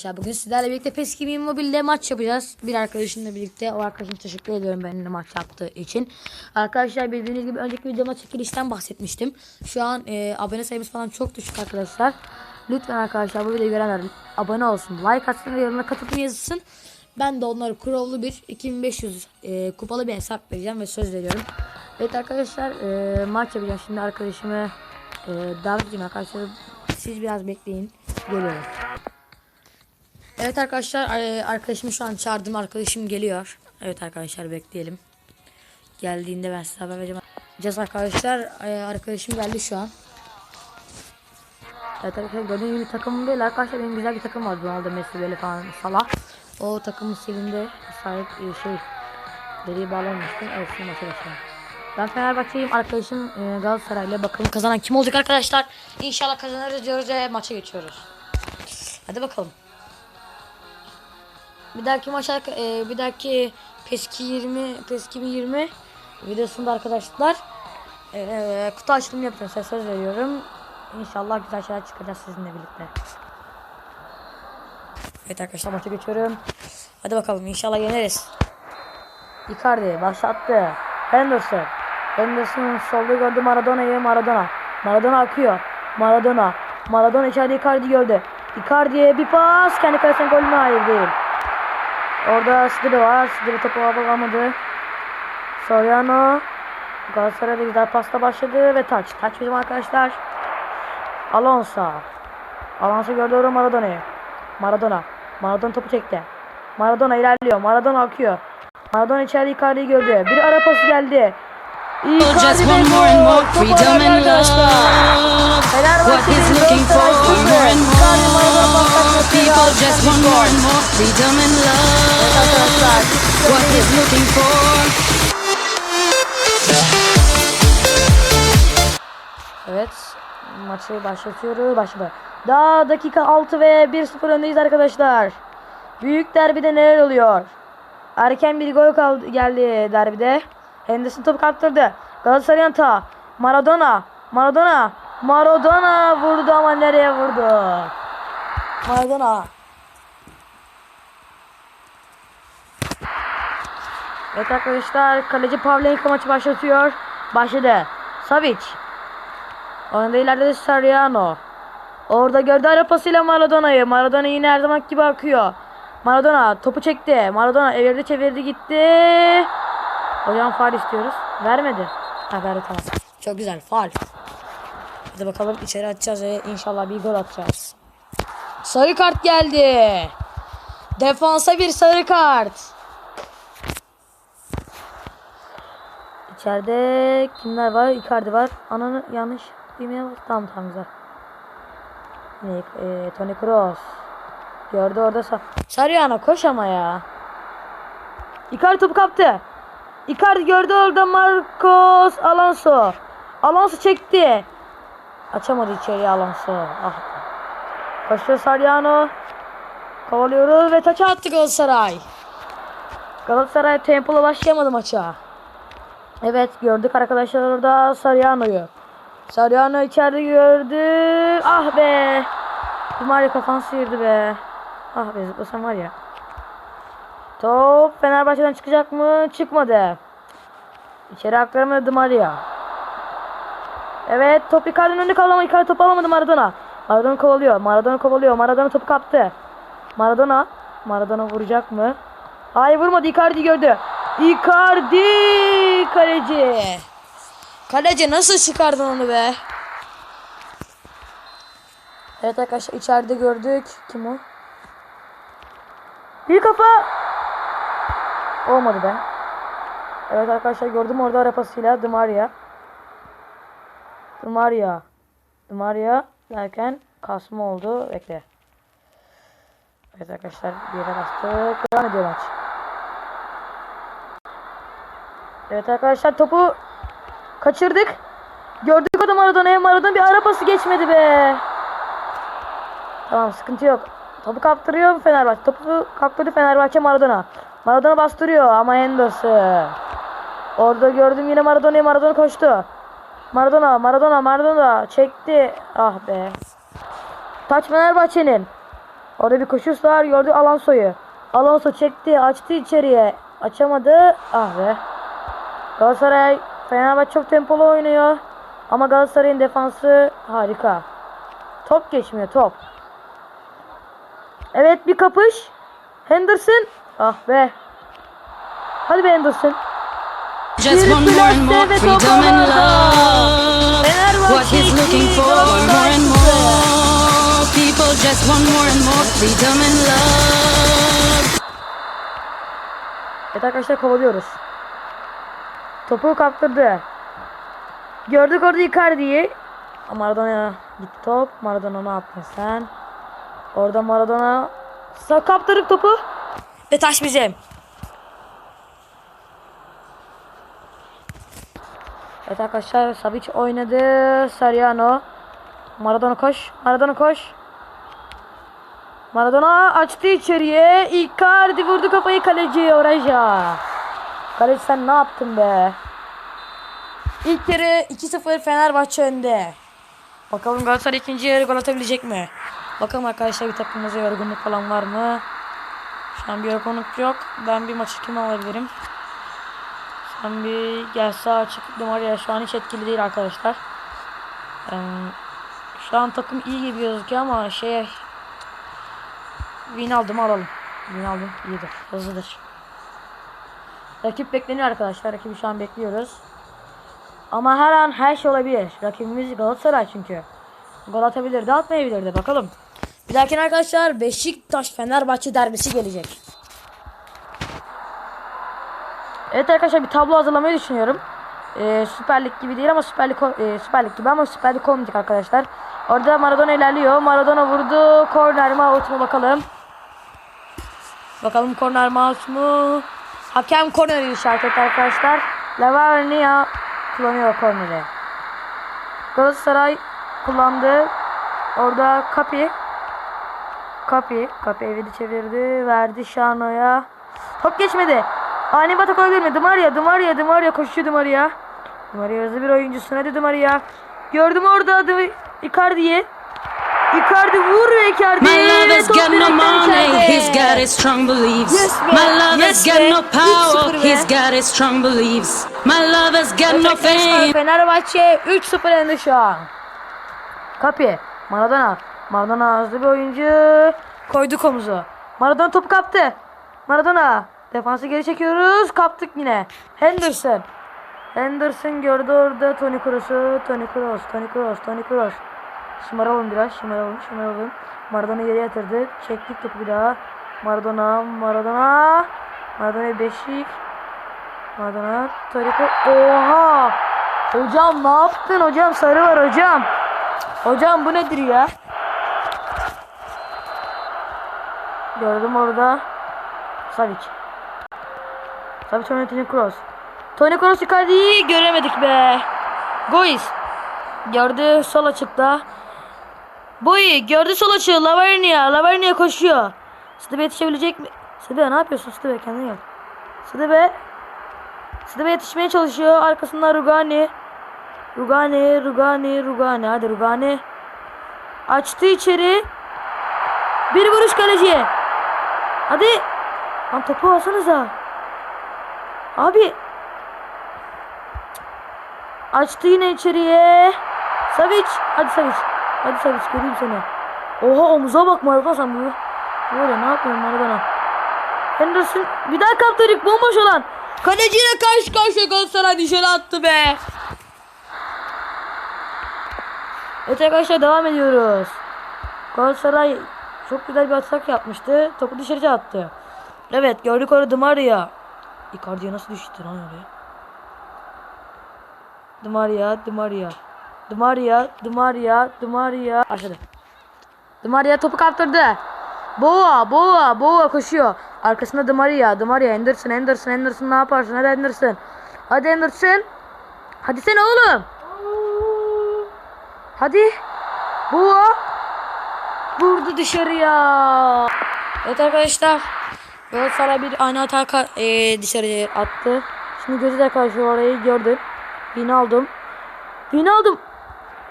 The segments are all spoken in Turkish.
Arkadaşlar bugün sizlerle birlikte PES 2000 mobilde maç yapacağız. Bir arkadaşımla birlikte. O arkadaşım teşekkür ediyorum benimle maç yaptığı için. Arkadaşlar bildiğiniz gibi önceki videomda çekilişten bahsetmiştim. Şu an e, abone sayımız falan çok düşük arkadaşlar. Lütfen arkadaşlar bu videoyu görenler abone olsun. Like atsın ve yorumlara katılım yazsın. Ben de onlara kurallı bir 2500 e, kupalı bir hesap vereceğim ve söz veriyorum. Evet arkadaşlar e, maç yapacağım. Şimdi arkadaşımı e, davet edeceğim arkadaşlar. Siz biraz bekleyin. Geliyorum. Evet arkadaşlar e, arkadaşımı şu an çağırdım arkadaşım geliyor. Evet arkadaşlar bekleyelim. Geldiğinde ben size haber vereceğim. Cez arkadaşlar e, arkadaşım geldi şu an. Evet arkadaşlar gördüğünüz gibi takımım değil arkadaşlar benim güzel bir takım var. Ronaldo Messi böyle falan Salah. O takımın silinde sahip e, şey deriyi bağlamıştım. Evet şimdi başlayalım. Ben Fenerbahçe'yim arkadaşım e, Galatasaray'la bakalım kazanan kim olacak arkadaşlar. İnşallah kazanırız diyoruz ve maça geçiyoruz. Hadi bakalım. Bir dahaki maç e, bir dahaki PES 20 PES 2020 videosunda arkadaşlar e, kutu açılımı yapacağım size söz veriyorum. İnşallah güzel şeyler çıkacağız sizinle birlikte. Evet arkadaşlar maça geçiyorum. Hadi bakalım inşallah yeneriz. Icardi başlattı. Henderson. Henderson solda gördü Maradona'yı. Maradona. Maradona akıyor. Maradona. Maradona içeride Icardi gördü. Icardi'ye bir pas. Kendi kalesine gol mü? Hayır değil. Orada Sidri var. Sidri topu alamadı. Soriano. Galatasaray'da güzel pasta başladı ve taç. Taç bizim arkadaşlar. Alonso. Alonso gördü orada Maradona'yı. Maradona. Maradona topu çekti. Maradona ilerliyor. Maradona akıyor. Maradona içeride Icardi'yi gördü. Bir ara pası geldi. Just Icardi want ve more and more gol. Topu arkadaşlar. What he's looking for, more and more. People just want more and more freedom and love. What he's looking for. Evet. Maçı başlatıyoruz. Başladı. Daha dakika 6 ve 1-0 öndeyiz arkadaşlar. Büyük derbide neler oluyor? Erken bir gol kaldı, geldi derbide. Henderson topu kaptırdı. Galatasaray'ın ta. Maradona. Maradona. Maradona vurdu ama nereye vurdu? Maradona. Evet arkadaşlar kaleci Pavlenka maçı başlatıyor. Başladı. Savic. Onda ileride de Sariano. Orada gördü ara pasıyla Maradona'yı. Maradona yine her zaman gibi akıyor. Maradona topu çekti. Maradona evirdi çevirdi gitti. Hocam faal istiyoruz. Vermedi. Ha verdi tamam. Çok güzel faal. Hadi bakalım içeri atacağız ve inşallah bir gol atacağız. Sarı kart geldi. Defansa bir sarı kart. İçeride kimler var? Icardi var. Ananı yanlış bilmiyorum. Tamam tamam güzel. Yine, e, Toni Kroos. Gördü orada sa Sariano koş ama ya. Icardi topu kaptı. Icardi gördü orada Marcos Alonso. Alonso çekti. Açamadı içeriye Alonso. Ah. Koşuyor Sariano. Kovalıyoruz ve taça attı Galatasaray. Galatasaray tempolu başlayamadı maça. Evet gördük arkadaşlar orada Sariano'yu. Sariano içeride gördü. Ah be. Bu Mario kafanı sıyırdı be. Ah be zıplasam var ya. Top Fenerbahçe'den çıkacak mı? Çıkmadı. İçeri aktaramadı Mario. Evet top Icardi'nin önünde kaldı ama Icardi topu alamadı Maradona. Maradona kovalıyor. Maradona kovalıyor. Maradona topu kaptı. Maradona. Maradona vuracak mı? Hayır vurmadı. Icardi gördü. Icardi kaleci. Kaleci nasıl çıkardın onu be? Evet arkadaşlar içeride gördük. Kim o? Bir kafa. Olmadı be. Evet arkadaşlar gördüm orada arapasıyla Dimaria. Dimaria. Dimaria derken kasma oldu. Bekle. Evet arkadaşlar bir yere bastık. Devam ediyor maç. Evet arkadaşlar topu kaçırdık. Gördük o da Maradona'ya. Maradona bir arabası geçmedi be. Tamam sıkıntı yok. Topu kaptırıyor Fenerbahçe. Topu kaptırdı Fenerbahçe Maradona. Maradona bastırıyor ama Henderson. Orada gördüm yine Maradona'yı. Maradona koştu. Maradona, Maradona, Maradona çekti. Ah be. Taç Fenerbahçe'nin. Orada bir koşuş var. Gördü Alonso'yu. Alonso çekti. Açtı içeriye. Açamadı. Ah be. Galatasaray Fenerbahçe çok tempolu oynuyor. Ama Galatasaray'ın defansı harika. Top geçmiyor top. Evet bir kapış. Henderson. Ah be. Hadi be Henderson. Just one more and more freedom and love. What he's looking for, more and more. People just want more and more freedom and love. Evet arkadaşlar kovalıyoruz. Topu kaptırdı. Gördük orada Icardi'yi. Maradona gitti top. Maradona ne yaptın sen? Orada Maradona Sa kaptırdık topu. Ve taş bizim. Evet arkadaşlar Savic oynadı. Sariano. Maradona koş. Maradona koş. Maradona açtı içeriye. Icardi vurdu kafayı kaleciye Oraja. Kaleci sen ne yaptın be? İlk yarı 2-0 Fenerbahçe önde. Bakalım Galatasaray ikinci yarı gol atabilecek mi? Bakalım arkadaşlar bir takımımıza yorgunluk falan var mı? Şu an bir yorgunluk yok. Ben bir maçı kim alabilirim? Sen bir gel sağ açık numara şu an hiç etkili değil arkadaşlar. Ee, şu an takım iyi gibi gözüküyor ama şey Win aldım alalım. Win aldım iyidir. Hızlıdır. Rakip bekleniyor arkadaşlar. Rakibi şu an bekliyoruz. Ama her an her şey olabilir. Rakibimiz Galatasaray çünkü. Gol atabilir de atmayabilir de bakalım. Bir dahaki arkadaşlar Beşiktaş Fenerbahçe derbisi gelecek. Evet arkadaşlar bir tablo hazırlamayı düşünüyorum. Ee, Süper Lig gibi değil ama Süper Lig, e, Süper Lig gibi ama Süper Lig olmayacak arkadaşlar. Orada Maradona ilerliyor. Maradona vurdu. Korner mi out mu bakalım. Bakalım korner mi out mu? Hakem korneri işaret etti arkadaşlar. Lavernia kullanıyor korneri. Galatasaray kullandı. Orada Kapi. Kapi. Kapi evini çevirdi. Verdi Şano'ya. Top geçmedi. Ani batak olabilir mi? Dimaria, Dimaria, Dimaria koşuyor Dimaria. Dimaria hızlı bir oyuncusun. Hadi Dimaria. Gördüm orada Di- Icardi'yi. Icardi vur ve Icardi. My love has got no money, he's got his strong beliefs. Yes be, My love yes has got no power, 3-0 be. he's got his strong beliefs. My love has got no fame. Fenerbahçe 3-0 önde şu an. Kapi. Maradona. Maradona hızlı bir oyuncu. Koyduk omuzu. Maradona topu kaptı. Maradona. Defansı geri çekiyoruz. Kaptık yine. Henderson. Henderson gördü orada Toni Kroos'u. Toni Kroos. Toni Kroos. Toni Kroos. Şımaralım biraz. Şımaralım. Şımaralım. Maradona geri yatırdı. Çektik topu bir daha. Maradona. Maradona. Maradona beşik. Maradona. Toni Kroos. Oha. Hocam ne yaptın hocam? Sarı var hocam. Hocam bu nedir ya? Gördüm orada. Savic. Savic oynadı Toni Kroos. Toni Kroos Icardi'yi göremedik be. Gois. Gördü sol açıkta. Boy gördü sol açığı. Lavernia. Lavernia koşuyor. Sıdıbe yetişebilecek mi? Sıdıbe ne yapıyorsun Sıdıbe kendine gel. Sıdıbe. Sıdıbe yetişmeye çalışıyor. Arkasında Rugani. Rugani, Rugani, Rugani. Hadi Rugani. Açtı içeri. Bir vuruş kaleciye. Hadi. Lan topu alsanıza. Abi. Açtı yine içeriye. Savic. Hadi Savic. Hadi Savic göreyim seni. Oha omuza bak Maradona sen bu. Böyle ne yapıyorsun Maradona? Henderson bir daha kaptırdık bomboş olan. Kaleciyle karşı karşıya Galatasaray dışarı attı be. Evet arkadaşlar devam ediyoruz. Galatasaray çok güzel bir atak yapmıştı. Topu dışarıya attı. Evet gördük orada Maria. Icardi'ye nasıl düştü lan oraya? Maria, Di Maria, Di Maria. Aşağıda. Di Maria topu kaptırdı. Boğa, Boğa, Boğa koşuyor. Arkasında Di Maria, Henderson, Henderson, Henderson ne yaparsın? Hadi Henderson. Hadi Henderson. Hadi sen oğlum. Hadi. Boğa. Vurdu dışarıya. Evet arkadaşlar. Galatasaray bir aynı hata e, dışarıya attı. Şimdi gözü de karşı orayı gördüm. Win aldım. Win aldım.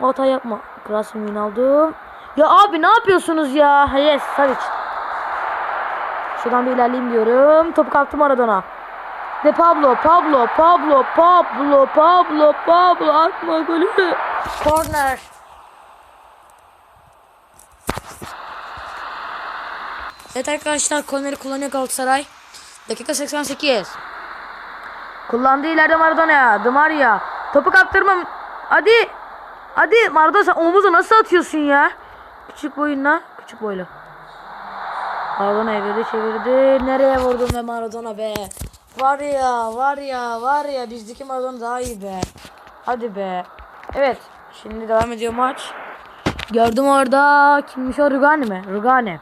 Hata yapma. Klasim win aldım. Ya abi ne yapıyorsunuz ya? Yes Savic. Şuradan bir ilerleyeyim diyorum. Topu kaptı Maradona. De Pablo, Pablo, Pablo, Pablo, Pablo, Pablo atma golü. Corner. Evet arkadaşlar korneri kullanıyor Galatasaray. Dakika 88. Kullandı ileride Maradona. Di Maria. Topu kaptırmam. Hadi. Hadi Maradona sen omuzu nasıl atıyorsun ya? Küçük boyunla. Küçük boylu. Maradona evirdi çevirdi. Nereye vurdun be Maradona be? Var ya var ya var ya bizdeki Maradona daha iyi be. Hadi be. Evet. Şimdi devam ediyor maç. Gördüm orada. Kimmiş o Rugani mi? Rugani.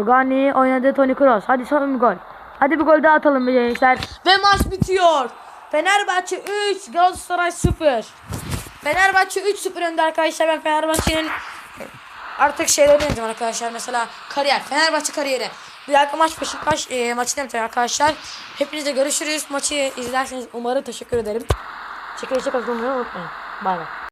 Rugani oynadı Toni Kroos. Hadi son bir gol. Hadi bir gol daha atalım gençler. Ve maç bitiyor. Fenerbahçe 3, Galatasaray 0. Fenerbahçe 3-0 önde arkadaşlar. Ben Fenerbahçe'nin artık şeylerini yapacağım arkadaşlar. Mesela kariyer. Fenerbahçe kariyeri. Bir dakika maç Beşiktaş e, maçını yapacağım arkadaşlar. Hepinizle görüşürüz. Maçı izlerseniz umarım teşekkür ederim. Çekilişe katılmayı unutmayın. Bay bay.